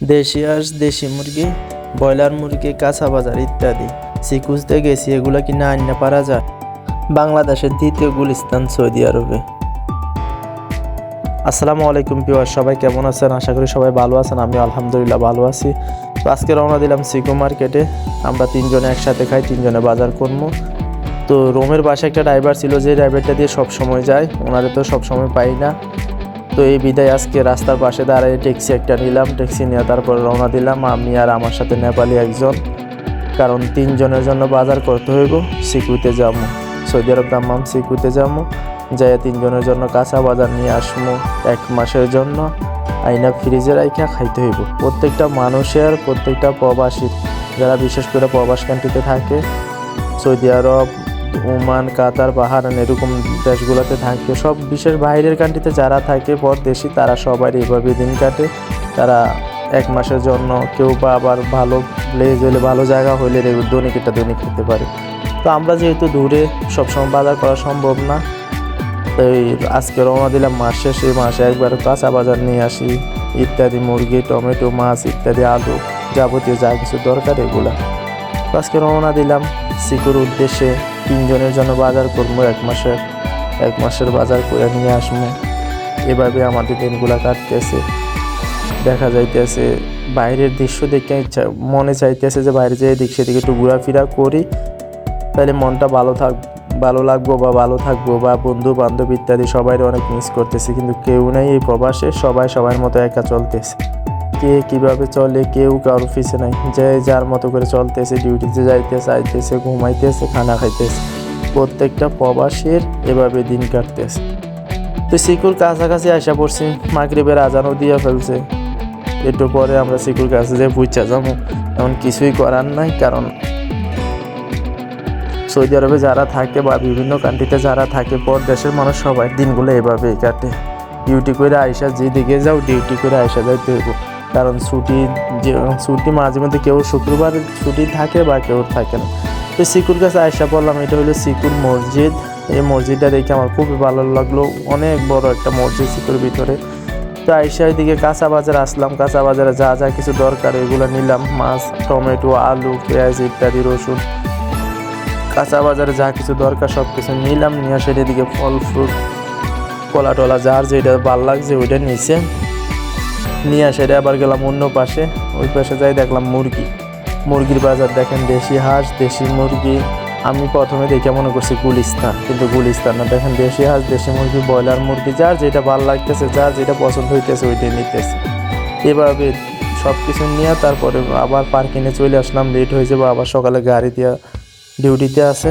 দেশি হাঁস দেশি মুরগি, ব্রয়লার মুরগি, কাঁচা বাজার ইত্যাদি। সিকুজতে গেছি, এগুলো কি না আনতে পারা যায়। বাংলাদেশের দ্বিতীয় গুলিস্তান সৌদি আরবে। আসসালামু আলাইকুম পিওয়ার সবাই কেমন আছেন? আশা করি সবাই ভালো আছেন আমি আলহামদুলিল্লাহ ভালো আছি। তো আজকে রওনা দিলাম সিকো মার্কেটে। আমরা তিনজনে একসাথে খাই, তিনজনে বাজার করব। তো রোমের বাসে একটা ড্রাইভার ছিল, যে ড্রাইভারটা দিয়ে সব সময় যায়, ওনারে তো সব সময় পাই না। তো এই বিদায় আজকে রাস্তার পাশে দাঁড়িয়ে ট্যাক্সি একটা নিলাম, ট্যাক্সি নিয়ে তারপর রওনা দিলাম। আমি আর আমার সাথে নেপালি একজন, কারণ তিনজনের জন্য বাজার করতে হইব সিকুতে যাব। সৌদি আরব দাম্মাম সিকুতে যাব, যাইয়া তিনজনের জন্য কাঁচা বাজার নিয়ে আসব এক মাসের জন্য। আইনা ফ্রিজে রাইখা খাইতে হইব। প্রত্যেকটা মানুষের, প্রত্যেকটা প্রবাসী যারা বিশেষ করে প্রবাস কান্ট্রিতে থাকে, সৌদি আরব ওমান, কাতার বাহারান এরকম দেশগুলোতে থাকে। সব বিশেষ বাইরের কান্ট্রিতে যারা থাকে, পরদেশি, তারা সবাই এভাবে দিন কাটে। তারা এক মাসের জন্য কেউ বা আবার ভালো প্লেস হলে, ভালো জায়গা হলে দৈনিক এটা দৈনিক খেতে পারে। তো আমরা যেহেতু দূরে, সবসময় বাজার করা সম্ভব না। তাই আজকে রওনা দিলাম মাস শেষে, মাসে একবার কাঁচা বাজার নিয়ে আসি। ইত্যাদি মুরগি, টমেটো, মাছ ইত্যাদি, আলু যাবতীয় যা কিছু দরকার এগুলা। আজকে রওনা দিলাম সিকুর উদ্দেশ্যে তিনজনের জন্য বাজার করব, এক মাসের এক মাসের বাজার করে নিয়ে আসব। এভাবে আমাদের দিনগুলা কাটতেছে। দেখা যাইতেছে বাইরের দৃশ্য দেখে ইচ্ছা, মনে চাইতেছে যে বাইরে যেয়ে দিক সেদিকে একটু ঘোরাফেরা করি। তাহলে মনটা ভালো থাক, ভালো লাগবো বা ভালো থাকব বা বন্ধু, বান্ধব ইত্যাদি সবাই অনেক মিস করতেছে। কিন্তু কেউ নেই এই প্রবাসে, সবাই সবার মতো একা চলতেছে। কে কীভাবে চলে, কেউ কারোর অফিসে নাই। যে যার মতো করে চলতেছে, ডিউটিতে যাইতেছে, আইতেছে, ঘুমাইতেছে, খানা খাইতেছে। প্রত্যেকটা প্রবাসীর এভাবে দিন কাটতেছে। তো সিকুর কাছাকাছি আসা পড়ছি, মাগরিবের আজানও দিয়ে ফেলছে। একটু পরে আমরা সিকুর কাছে যে বুঝছা যাব এমন কিছুই করার নাই, কারণ সৌদি আরবে যারা থাকে বা বিভিন্ন কান্ট্রিতে যারা থাকে পর দেশের মানুষ সবাই দিনগুলো এভাবেই কাটে। ডিউটি করে আইসা যেদিকে যাও ডিউটি করে আইসা যাইতে হইব। কারণ ছুটি যে, ছুটি মাঝে মধ্যে কেউ শুক্রবার ছুটি থাকে বা কেউ থাকে না। তো সিকুর কাছে আয়সা পড়লাম, এটা হলো সিকুর মসজিদ। এই মসজিদটা দেখে আমার খুবই ভালো লাগল, অনেক বড় একটা মসজিদ সিকুর ভিতরে। তো আয়সা এদিকে কাঁচা বাজার আসলাম, কাঁচা বাজারে যা যা কিছু দরকার এগুলো নিলাম, মাছ, টমেটো, আলু, পেঁয়াজ ইত্যাদি, রসুন। কাঁচা বাজারে যা কিছু দরকার সব কিছু নিলাম, নিয়ে আসে এদিকে ফল, ফ্রুট, কলা টলা, যার যেটা ভালো লাগছে ওইটা নিচে নিয়ে আসে রে আবার গেলাম অন্য পাশে। ওই পাশে যাই দেখলাম মুরগি। মুরগির বাজার দেখেন, দেশি হাঁস, দেশি মুরগি। আমি প্রথমে দেখে মনে করছি গুলিস্তান, কিন্তু গুলিস্তান না। দেখেন, দেশি হাঁস, দেশি মুরগি, ব্রয়লার মুরগি, যার যেটা ভালো লাগতেছে, যার যেটা পছন্দ হইতেছে, ওইটাই নিতেছে। এভাবে সব কিছু নিয়ে তারপরে আবার পার্কিংয়ে চলে আসলাম। লেট হয়ে যাব, আবার সকালে গাড়ি দিয়া ডিউটিতে আছে।